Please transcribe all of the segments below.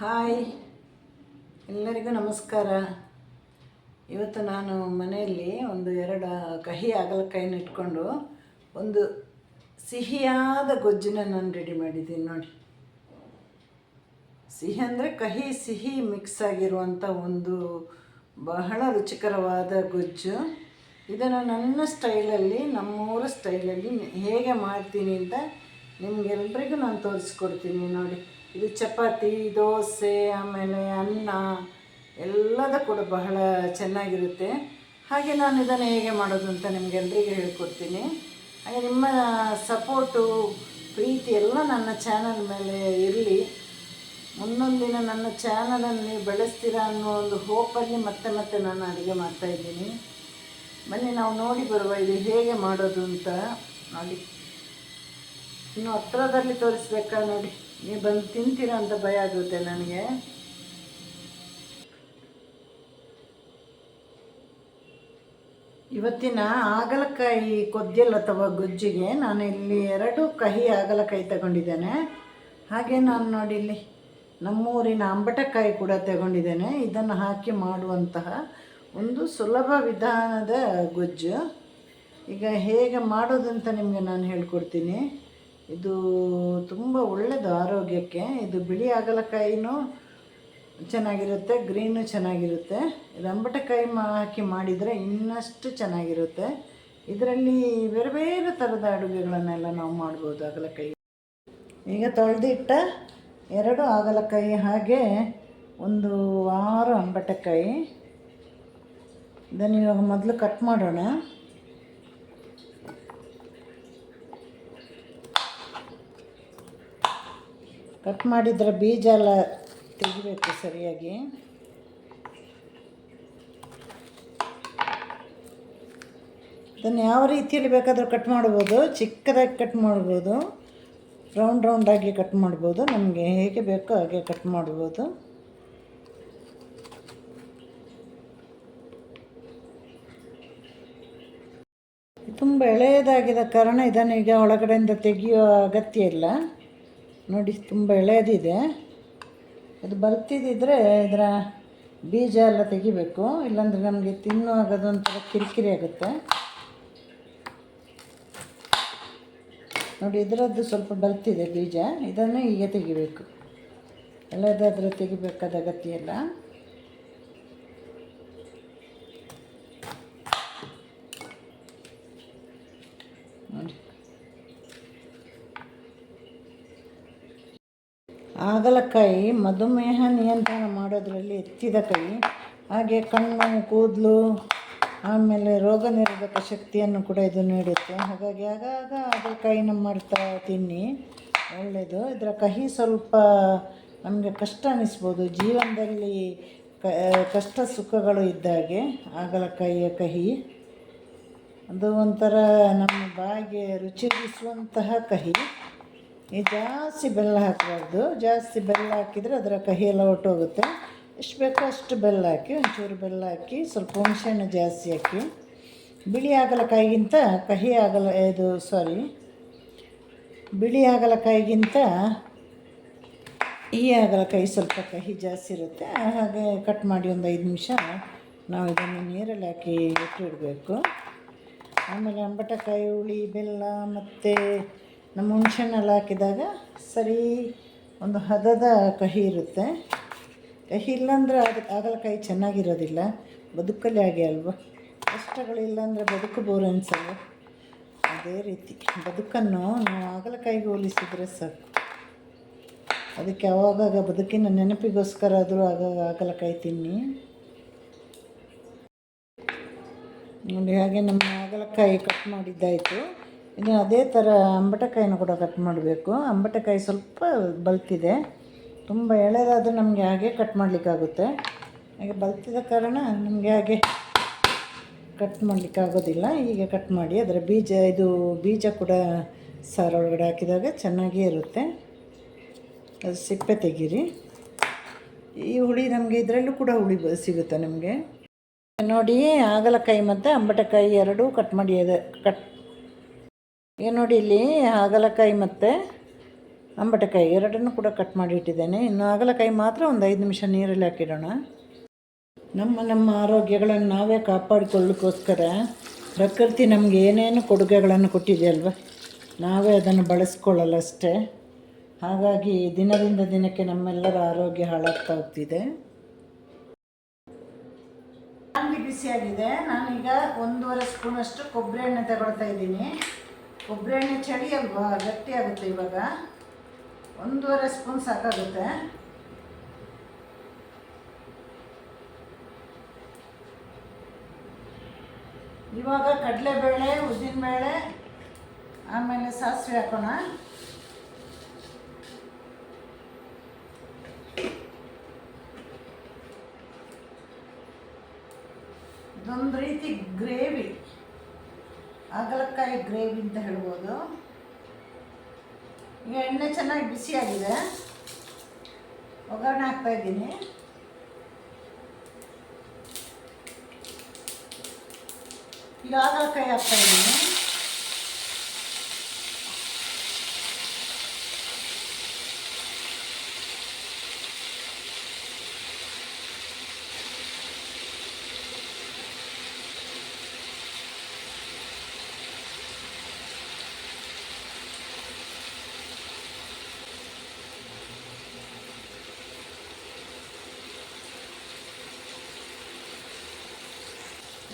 Hi. ಎಲ್ಲರಿಗೂ ನಮಸ್ಕಾರ. ಇವತ್ತು ನಾನು ಮನೆಯಲ್ಲಿ ಒಂದು ಎರಡು ಕಹಿ ಹಾಗಲಕಾಯಿನ ಇಟ್ಕೊಂಡು ಒಂದು ಸಿಹಿಯಾದ ಗೊಜ್ಜನ್ನ ನಾನು ರೆಡಿ ಮಾಡಿದ್ದೀನಿ ನೋಡಿ. ಸಿಹಿ ಅಂದರೆ ಕಹಿ, ಸಿಹಿ ಮಿಕ್ಸ್ ಆಗಿರುವಂಥ ಒಂದು ಬಹಳ ರುಚಿಕರವಾದ ಗೊಜ್ಜು. ಇದನ್ನು ನನ್ನ ಸ್ಟೈಲಲ್ಲಿ, ನಮ್ಮೂರ ಸ್ಟೈಲಲ್ಲಿ ಹೇಗೆ ಮಾಡ್ತೀನಿ ಅಂತ ನಿಮಗೆಲ್ರಿಗೂ ನಾನು ತೋರಿಸ್ಕೊಡ್ತೀನಿ ನೋಡಿ. ಇದು ಚಪಾತಿ, ದೋಸೆ, ಆಮೇಲೆ ಅನ್ನ, ಎಲ್ಲದ ಕೂಡ ಬಹಳ ಚೆನ್ನಾಗಿರುತ್ತೆ. ಹಾಗೆ ನಾನು ಇದನ್ನು ಹೇಗೆ ಮಾಡೋದು ಅಂತ ನಿಮಗೆಲ್ರಿಗೂ ಹೇಳ್ಕೊಡ್ತೀನಿ. ಹಾಗೆ ನಿಮ್ಮ ಸಪೋರ್ಟು ಪ್ರೀತಿ ಎಲ್ಲ ನನ್ನ ಚಾನಲ್ ಮೇಲೆ ಇರಲಿ. ಮುಂದೊಂದಿನ ನನ್ನ ಚಾನಲನ್ನು ನೀವು ಬೆಳೆಸ್ತೀರಾ ಅನ್ನೋ ಒಂದು ಹೋಪಲ್ಲಿ ಮತ್ತೆ ಮತ್ತೆ ನಾನು ಅಡುಗೆ ಮಾಡ್ತಾಯಿದ್ದೀನಿ ಬನ್ನಿ, ನಾವು ನೋಡಿ ಬರುವ ಇದು ಹೇಗೆ ಮಾಡೋದು ಅಂತ ನೋಡಿ. ಇನ್ನು ಹತ್ರದಲ್ಲಿ ತೋರಿಸ್ಬೇಕಾ ನೋಡಿ. ನೀವು ಬಂದು ತಿಂತೀರ ಅಂತ ಭಯ ಆಗುತ್ತೆ ನನಗೆ. ಇವತ್ತಿನ ಹಾಗಲಕಾಯಿ ಕೊದ್ದಿಲ್ ಅಥವಾ ಗೊಜ್ಜಿಗೆ, ನಾನು ಇಲ್ಲಿ ಎರಡು ಕಹಿ ಹಾಗಲಕಾಯಿ ತಗೊಂಡಿದ್ದೇನೆ. ಹಾಗೆ ನಾನು ನೋಡಿ ಇಲ್ಲಿ ನಮ್ಮೂರಿನ ಅಂಬಟಕಾಯಿ ಕೂಡ ತಗೊಂಡಿದ್ದೇನೆ. ಇದನ್ನು ಹಾಕಿ ಮಾಡುವಂತಹ ಒಂದು ಸುಲಭ ವಿಧಾನದ ಗೊಜ್ಜು. ಈಗ ಹೇಗೆ ಮಾಡೋದಂತ ನಿಮಗೆ ನಾನು ಹೇಳ್ಕೊಡ್ತೀನಿ. ಇದು ತುಂಬ ಒಳ್ಳೆಯದು ಆರೋಗ್ಯಕ್ಕೆ. ಇದು ಬಿಳಿ ಹಾಗಲಕಾಯಿನೂ ಚೆನ್ನಾಗಿರುತ್ತೆ, ಗ್ರೀನು ಚೆನ್ನಾಗಿರುತ್ತೆ. ಮಾ, ಹಾಕಿ ಮಾಡಿದರೆ ಇನ್ನಷ್ಟು ಚೆನ್ನಾಗಿರುತ್ತೆ. ಇದರಲ್ಲಿ ಬೇರೆ ಬೇರೆ ಥರದ ಅಡುಗೆಗಳನ್ನೆಲ್ಲ ನಾವು ಮಾಡ್ಬೋದು ಹಾಗಲಕಾಯಿ. ಈಗ ತೊಳೆದಿಟ್ಟ ಎರಡು ಹಾಗಲಕಾಯಿ ಹಾಗೆ ಒಂದು ಆರು ಅಂಬಟಕಾಯಿ. ಇದನ್ನು ಇವಾಗ ಮೊದಲು ಕಟ್ ಮಾಡೋಣ. ಕಟ್ ಮಾಡಿದರೆ ಬೀಜ ಎಲ್ಲ ತೆಗಿಬೇಕು ಸರಿಯಾಗಿ. ಇದನ್ನು ಯಾವ ರೀತಿಯಲ್ಲಿ ಬೇಕಾದರೂ ಕಟ್ ಮಾಡ್ಬೋದು, ಚಿಕ್ಕದಾಗಿ ಕಟ್ ಮಾಡ್ಬೋದು, ರೌಂಡ್ ರೌಂಡಾಗಿ ಕಟ್ ಮಾಡ್ಬೋದು, ನಮಗೆ ಹೇಗೆ ಬೇಕೋ ಹಾಗೆ ಕಟ್ ಮಾಡ್ಬೋದು. ತುಂಬ ಎಳೆಯದಾಗಿದ್ದ ಕಾರಣ ಇದನ್ನು ಈಗ ಒಳಗಡೆಯಿಂದ ತೆಗೆಯೋ ಅಗತ್ಯ ಇಲ್ಲ. ನೋಡಿ, ತುಂಬ ಎಳೆಯದಿದೆ ಅದು ಬರ್ತಿದ್ದಿದ್ರೆ ಇದರ ಬೀಜ ಎಲ್ಲ ತೆಗಿಬೇಕು. ಇಲ್ಲಾಂದರೆ ನಮಗೆ ತಿನ್ನುವಾಗ ಅದೊಂಥರ ಕಿರಿಕಿರಿ ಆಗುತ್ತೆ. ನೋಡಿ, ಇದರದ್ದು ಸ್ವಲ್ಪ ಬರ್ತಿದೆ ಬೀಜ. ಇದನ್ನು ಈಗ ತೆಗಿಬೇಕು. ಎಲ್ಲದಾದರೂ ತೆಗಿಬೇಕಾದ ಅಗತ್ಯ ಇಲ್ಲ. ಹಾಗಲಕಾಯಿ ಮಧುಮೇಹ ನಿಯಂತ್ರಣ ಮಾಡೋದರಲ್ಲಿ ಎತ್ತಿದ ಕೈ, ಹಾಗೆ ಕಣ್ಣು, ಕೂದಲು, ಆಮೇಲೆ ರೋಗ ನಿರೋಧಕ ಶಕ್ತಿಯನ್ನು ಕೂಡ ಇದು ನೀಡುತ್ತೆ. ಹಾಗಾಗಿ ಆಗಾಗ ಹಾಗಲಕಾಯಿನ ಮಾಡ್ತಾ ತಿನ್ನಿ ಒಳ್ಳೆಯದು ಇದರ ಕಹಿ ಸ್ವಲ್ಪ ನಮಗೆ ಕಷ್ಟ ಅನ್ನಿಸ್ಬೋದು ಜೀವನದಲ್ಲಿ ಕಷ್ಟ ಸುಖಗಳು ಇದ್ದಾಗೆ ಹಾಗಲಕಾಯಿಯ ಕಹಿ. ಅದು ಒಂಥರ ನಮ್ಮ ಬಾಯಿಗೆ ರುಚಿಗಿಸುವಂತಹ ಕಹಿ. ಈ ಜಾಸ್ತಿ ಬೆಲ್ಲ ಹಾಕಬಾರ್ದು. ಜಾಸ್ತಿ ಬೆಲ್ಲ ಹಾಕಿದರೆ ಅದರ ಕಹಿ ಎಲ್ಲ ಹೊಟ್ಟೋಗುತ್ತೆ ಎಷ್ಟು ಬೇಕೋ ಅಷ್ಟು ಬೆಲ್ಲ ಹಾಕಿ, ಒಂಚೂರು ಬೆಲ್ಲ ಹಾಕಿ, ಸ್ವಲ್ಪ ಹುಣಸೆಹಣ್ಣು ಜಾಸ್ತಿ ಹಾಕಿ. ಬಿಳಿ ಹಾಗಲಕಾಯಿಗಿಂತ ಕಹಿ ಆಗಲ, ಇದು ಸಾರಿ ಬಿಳಿ ಹಾಗಲಕಾಯಿಗಿಂತ ಈ ಹಾಗಲಕಾಯಿ ಸ್ವಲ್ಪ ಕಹಿ ಜಾಸ್ತಿ ಇರುತ್ತೆ. ಹಾಗೆ ಕಟ್ ಮಾಡಿ ಒಂದು ಐದು ನಿಮಿಷ ನಾವು ಇದನ್ನು ನೀರಲ್ಲಿ ಹಾಕಿ ಇಟ್ಟಿಡಬೇಕು ಆಮೇಲೆ ಅಂಬಟಕಾಯಿ, ಹುಳಿ, ಬೆಲ್ಲ ಮತ್ತು ನಮ್ಮ ಹುಣ್ಸೆಹಣ್ಣೆಲ್ಲ ಹಾಕಿದಾಗ ಸರಿ ಒಂದು ಹದದ ಕಹಿ ಇರುತ್ತೆ. ಕಹಿ ಇಲ್ಲಾಂದರೆ ಅದು ಹಾಗಲಕಾಯಿ ಚೆನ್ನಾಗಿರೋದಿಲ್ಲ. ಬದುಕಲ್ಲಿ ಹಾಗೆ ಅಲ್ವ? ಕಷ್ಟಗಳಿಲ್ಲ ಅಂದರೆ ಬದುಕು ಬೋರ್ ಅನ್ಸಲ್ಲ. ಅದೇ ರೀತಿ ಬದುಕನ್ನು ನಾವು ಆಗಲಕಾಯಿಗೆ ಹೋಲಿಸಿದರೆ ಸಾಕು. ಅದಕ್ಕೆ ಅವಾಗಾಗ ಬದುಕಿನ ನೆನಪಿಗೋಸ್ಕರ ಆದರೂ ಆಗಾಗ ಹಾಗಲಕಾಯಿ ತಿನ್ನಿ. ನೋಡಿ, ಹಾಗೆ ನಮ್ಮ ಆಗಲಕಾಯಿ ಕಟ್ ಮಾಡಿದ್ದಾಯಿತು. ಇನ್ನು ಅದೇ ಥರ ಅಂಬಟಕಾಯಿನ ಕೂಡ ಕಟ್ ಮಾಡಬೇಕು. ಅಂಬಟಕಾಯಿ ಸ್ವಲ್ಪ ಬಲ್ತಿದೆ. ತುಂಬ ಎಳೆದಾದರೆ ನಮಗೆ ಹಾಗೆ ಕಟ್ ಮಾಡಲಿಕ್ಕಾಗುತ್ತೆ. ಹಾಗೆ ಬಲ್ತಿದ ಕಾರಣ ನಮಗೆ ಹಾಗೆ ಕಟ್ ಮಾಡಲಿಕ್ಕಾಗೋದಿಲ್ಲ. ಹೀಗೆ ಕಟ್ ಮಾಡಿ ಅದರ ಬೀಜ, ಇದು ಬೀಜ ಕೂಡ ಸಾರು ಒಳಗಡೆ ಹಾಕಿದಾಗ ಚೆನ್ನಾಗೇ ಇರುತ್ತೆ. ಅದು ಸಿಪ್ಪೆ ತೆಗೀರಿ. ಈ ಹುಳಿ ನಮಗೆ ಇದರಲ್ಲೂ ಕೂಡ ಹುಳಿ ಸಿಗುತ್ತೆ ನಮಗೆ? ನೋಡಿ ಹಾಗಲಕಾಯಿ ಮತ್ತು ಅಂಬಟಕಾಯಿ ಎರಡೂ ಕಟ್ ಮಾಡಿ ಕಟ್ ಈಗ ನೋಡಿ ಇಲ್ಲಿ ಹಾಗಲಕಾಯಿ ಮತ್ತು ಅಂಬಟಕಾಯಿ ಎರಡನ್ನೂ ಕೂಡ ಕಟ್ ಮಾಡಿ ಇಟ್ಟಿದ್ದೇನೆ. ಇನ್ನು ಹಾಗಲಕಾಯಿ ಮಾತ್ರ ಒಂದು ಐದು ನಿಮಿಷ ನೀರಲ್ಲಿ ಹಾಕಿಡೋಣ. ನಮ್ಮ ನಮ್ಮ ಆರೋಗ್ಯಗಳನ್ನು ನಾವೇ ಕಾಪಾಡಿಕೊಳ್ಳೋಕ್ಕೋಸ್ಕರ ಪ್ರಕೃತಿ ನಮಗೆ ಏನೇನು ಕೊಡುಗೆಗಳನ್ನು ಕೊಟ್ಟಿದೆಯಲ್ವ ನಾವೇ ಅದನ್ನು ಬಳಸ್ಕೊಳ್ಳಲ್ಲ ಅಷ್ಟೇ. ಹಾಗಾಗಿ ದಿನದಿಂದ ದಿನಕ್ಕೆ ನಮ್ಮೆಲ್ಲರ ಆರೋಗ್ಯ ಹಾಳಾಗ್ತಾ ಹೋಗ್ತಿದೆ. ಬಿಸಿಯಾಗಿದೆ. ನಾನೀಗ ಒಂದೂವರೆ ಸ್ಪೂನಷ್ಟು ಕೊಬ್ಬರಿ ಎಣ್ಣೆ ತಗೊಳ್ತಾ ಇದ್ದೀನಿ. ಎಣ್ಣೆ ಚಳಿ ಅಲ್ವಾ? ಗಟ್ಟಿ ಆಗುತ್ತೆ ಇವಾಗ. ಒಂದೂವರೆ ಸ್ಪೂನ್ ಸಾಕಾಗುತ್ತೆ. ಇವಾಗ ಕಡಲೆಬೇಳೆ, ಉದ್ದಿನಬೇಳೆ, ಆಮೇಲೆ ಸಾಸಿವೆ ಹಾಕೋಣ. ಇದೊಂದು ರೀತಿ ಗ್ರೇವಿ. ಹಾಗಲಕಾಯಿ ಗ್ರೇವಿ ಅಂತ ಹೇಳ್ಬೋದು. ಈಗ ಎಣ್ಣೆ ಚೆನ್ನಾಗಿ ಬಿಸಿಯಾಗಿದೆ ಒಗ್ಗರಣೆ ಹಾಕ್ತಾ ಇದ್ದೀನಿ. ಈಗ ಹಾಗಲಕಾಯಿ ಹಾಕ್ತಾ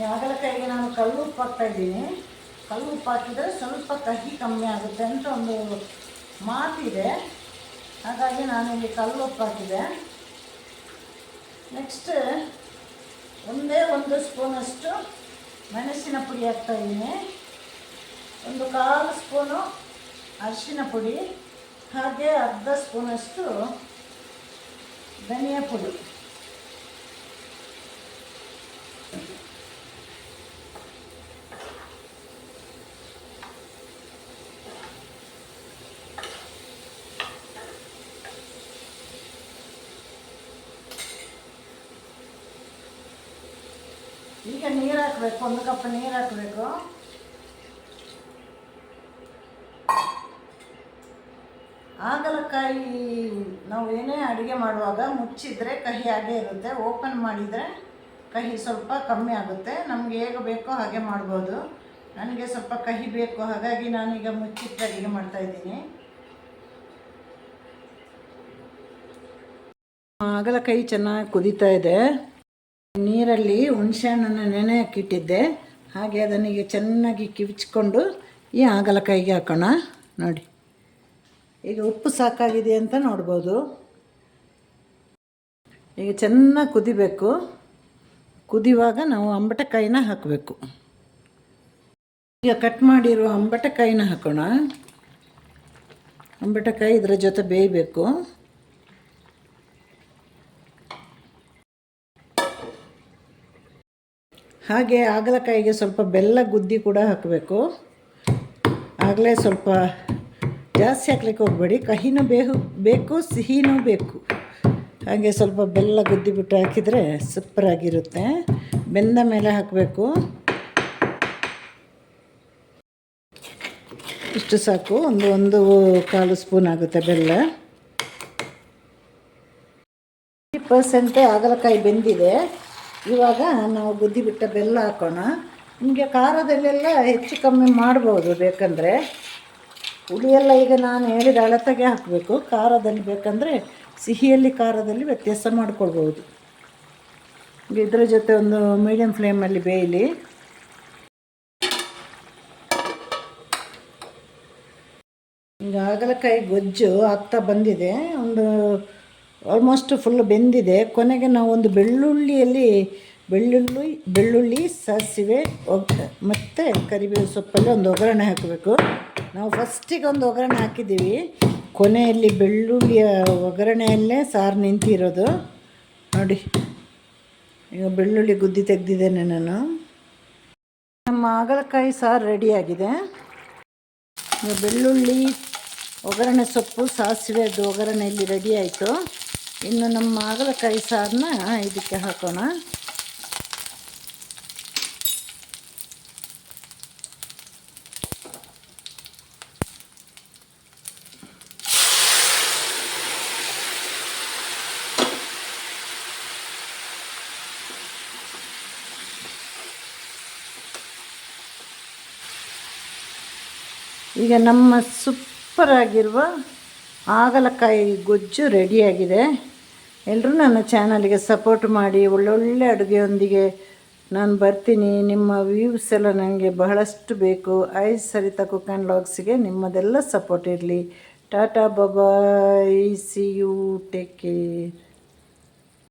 ಹಾಗಲಕಾಯಿಗೆ ನಾನು ಕಲ್ಲು ಉಪ್ಪು ಹಾಕ್ತಾ ಇದ್ದೀನಿ. ಕಲ್ಲು ಉಪ್ಪು ಹಾಕಿದರೆ ಸ್ವಲ್ಪ ಕಹಿ ಕಮ್ಮಿ ಆಗುತ್ತೆ ಅಂತ ಒಂದು ಮಾತಿದೆ ಹಾಗಾಗಿ ನಾನು ಇಲ್ಲಿ ಕಲ್ಲು ಉಪ್ಪು ಹಾಕಿದೆ. ನೆಕ್ಸ್ಟ್ ಒಂದೇ ಒಂದು ಸ್ಪೂನಷ್ಟು ಮೆಣಸಿನ ಪುಡಿ ಹಾಕ್ತಾ ಇದ್ದೀನಿ. ಒಂದು ಕಾಲು ಸ್ಪೂನು ಅರಿಶಿನ ಪುಡಿ, ಹಾಗೆ ಅರ್ಧ ಸ್ಪೂನಷ್ಟು ಧನಿಯಾ ಪುಡಿ. ಈಗ ನೀರು ಹಾಕಬೇಕು, ಒಂದು ಕಪ್ ನೀರು ಹಾಕಬೇಕು. ಹಾಗಲಕಾಯಿ ನಾವು ಏನೇ ಅಡುಗೆ ಮಾಡುವಾಗ ಮುಚ್ಚಿದರೆ ಕಹಿ ಹಾಗೇ ಇರುತ್ತೆ. ಓಪನ್ ಮಾಡಿದರೆ ಕಹಿ ಸ್ವಲ್ಪ ಕಮ್ಮಿ ಆಗುತ್ತೆ. ನಮಗೆ ಹೇಗೆ ಬೇಕೋ ಹಾಗೆ ಮಾಡ್ಬೋದು. ನನಗೆ ಸ್ವಲ್ಪ ಕಹಿ ಬೇಕು, ಹಾಗಾಗಿ ನಾನೀಗ ಮುಚ್ಚಿಟ್ಟು ಅಡುಗೆ ಮಾಡ್ತಾಯಿದ್ದೀನಿ ಹಾಗಲಕಾಯಿ ಚೆನ್ನಾಗಿ ಕುದೀತಾ ಇದೆ. ನೀರಲ್ಲಿ ಹುಣಸೆಹಣ್ಣನ್ನು ನೆನೆ ಹಾಕಿಟ್ಟಿದ್ದೆ. ಹಾಗೆ ಅದನ್ನು ಈಗ ಚೆನ್ನಾಗಿ ಕಿವಿಚ್ಕೊಂಡು ಈ ಹಾಗಲಕಾಯಿಗೆ ಹಾಕೋಣ. ನೋಡಿ. ಈಗ ಉಪ್ಪು ಸಾಕಾಗಿದೆ ಅಂತ ನೋಡ್ಬೋದು. ಈಗ ಚೆನ್ನಾಗಿ ಕುದಿಬೇಕು. ಕುದಿಯುವಾಗ ನಾವು ಅಂಬಟಕಾಯಿನ ಹಾಕಬೇಕು. ಈಗ ಕಟ್ ಮಾಡಿರುವ ಅಂಬಟಕಾಯಿನ ಹಾಕೋಣ. ಅಂಬಟಕಾಯಿ ಇದರ ಜೊತೆ ಬೇಯಬೇಕು. ಹಾಗೆ ಹಾಗಲಕಾಯಿಗೆ ಸ್ವಲ್ಪ ಬೆಲ್ಲ ಗುದ್ದಿ ಕೂಡ ಹಾಕಬೇಕು. ಆಗಲೇ ಸ್ವಲ್ಪ ಜಾಸ್ತಿ ಹಾಕ್ಲಿಕ್ಕೆ ಹೋಗಬೇಡಿ. ಕಹಿನೂ ಬೇಹು, ಬೇಕು, ಸಿಹಿನೂ ಬೇಕು. ಹಾಗೆ ಸ್ವಲ್ಪ ಬೆಲ್ಲ ಗುದ್ದಿ ಬಿಟ್ಟು ಹಾಕಿದರೆ ಸೂಪರಾಗಿರುತ್ತೆ. ಬೆಂದ ಮೇಲೆ ಹಾಕಬೇಕು. ಇಷ್ಟು ಸಾಕು. ಒಂದು ಒಂದು ಕಾಲು ಸ್ಪೂನ್ ಆಗುತ್ತೆ ಬೆಲ್ಲ. ಪರ್ಸೆಂಟ್ ಹಾಗಲಕಾಯಿ ಬೆಂದಿದೆ. ಇವಾಗ ನಾವು ಗುದ್ದಿ ಬಿಟ್ಟ ಬೆಲ್ಲ ಹಾಕೋಣ. ನಿಮಗೆ ಖಾರದಲ್ಲೆಲ್ಲ ಹೆಚ್ಚು ಕಮ್ಮಿ ಮಾಡ್ಬೋದು ಬೇಕಂದರೆ. ಹುಳಿಯೆಲ್ಲ ಈಗ ನಾನು ಹೇಳಿದ ಅಳತೆಗೆ ಹಾಕಬೇಕು. ಖಾರದಲ್ಲಿ ಬೇಕಂದರೆ ಸಿಹಿಯಲ್ಲಿ ಖಾರದಲ್ಲಿ ವ್ಯತ್ಯಾಸ ಮಾಡ್ಕೊಳ್ಬೋದು. ಇದರ ಜೊತೆ ಒಂದು ಮೀಡಿಯಮ್ ಫ್ಲೇಮಲ್ಲಿ ಬೇಯಲಿ. ಈಗ ಹಾಗಲಕಾಯಿ ಗೊಜ್ಜು ಆಗ್ತಾ ಬಂದಿದೆ. ಒಂದು ಆಲ್ಮೋಸ್ಟ್ ಫುಲ್ ಬೆಂದಿದೆ. ಕೊನೆಗೆ ನಾವು ಒಂದು ಬೆಳ್ಳುಳ್ಳಿಯಲ್ಲಿ ಬೆಳ್ಳುಳ್ಳಿ ಬೆಳ್ಳುಳ್ಳಿ, ಸಾಸಿವೆ ಮತ್ತು ಕರಿಬೇವು ಸೊಪ್ಪಲ್ಲಿ ಒಂದು ಒಗ್ಗರಣೆ ಹಾಕಬೇಕು. ನಾವು ಫಸ್ಟಿಗೆ ಒಂದು ಒಗ್ಗರಣೆ ಹಾಕಿದ್ದೀವಿ. ಕೊನೆಯಲ್ಲಿ ಬೆಳ್ಳುಳ್ಳಿಯ ಒಗ್ಗರಣೆಯಲ್ಲೇ ಸಾರು ನಿಂತಿರೋದು. ನೋಡಿ, ಈಗ ಬೆಳ್ಳುಳ್ಳಿ ಗುದ್ದಿ ತೆಗೆದಿದ್ದೇನೆ ನಾನು. ನಮ್ಮ ಹಾಗಲಕಾಯಿ ಸಾರು ರೆಡಿಯಾಗಿದೆ. ಬೆಳ್ಳುಳ್ಳಿ, ಒಗ್ಗರಣೆ ಸೊಪ್ಪು, ಸಾಸಿವೆ, ಅದು ಒಗ್ಗರಣೆ ಇಲ್ಲಿ ರೆಡಿ ಆಯಿತು. ಇನ್ನು ನಮ್ಮ ಹಾಗಲಕಾಯಿ ಸಾರನ್ನ ಇದಕ್ಕೆ ಹಾಕೋಣ. ಈಗ ನಮ್ಮ ಸೂಪರಾಗಿರುವ ಹಾಗಲಕಾಯಿ ಗೊಜ್ಜು ರೆಡಿಯಾಗಿದೆ ಎಲ್ಲರೂ ನನ್ನ ಚಾನಲ್ಗೆ ಸಪೋರ್ಟ್ ಮಾಡಿ, ಒಳ್ಳೊಳ್ಳೆ ಅಡುಗೆಯೊಂದಿಗೆ ನಾನು ಬರ್ತೀನಿ. ನಿಮ್ಮ ವ್ಯೂಸ್ ಎಲ್ಲ ನನಗೆ ಬಹಳಷ್ಟು ಬೇಕು. ಐ ಸರಿತಾ ಕುಕ್ ಆ್ಯಂಡ್ ಲಾಗ್ಸಿಗೆ ನಿಮ್ಮದೆಲ್ಲ ಸಪೋರ್ಟ್ ಇರಲಿ. Tata, bye bye see you take care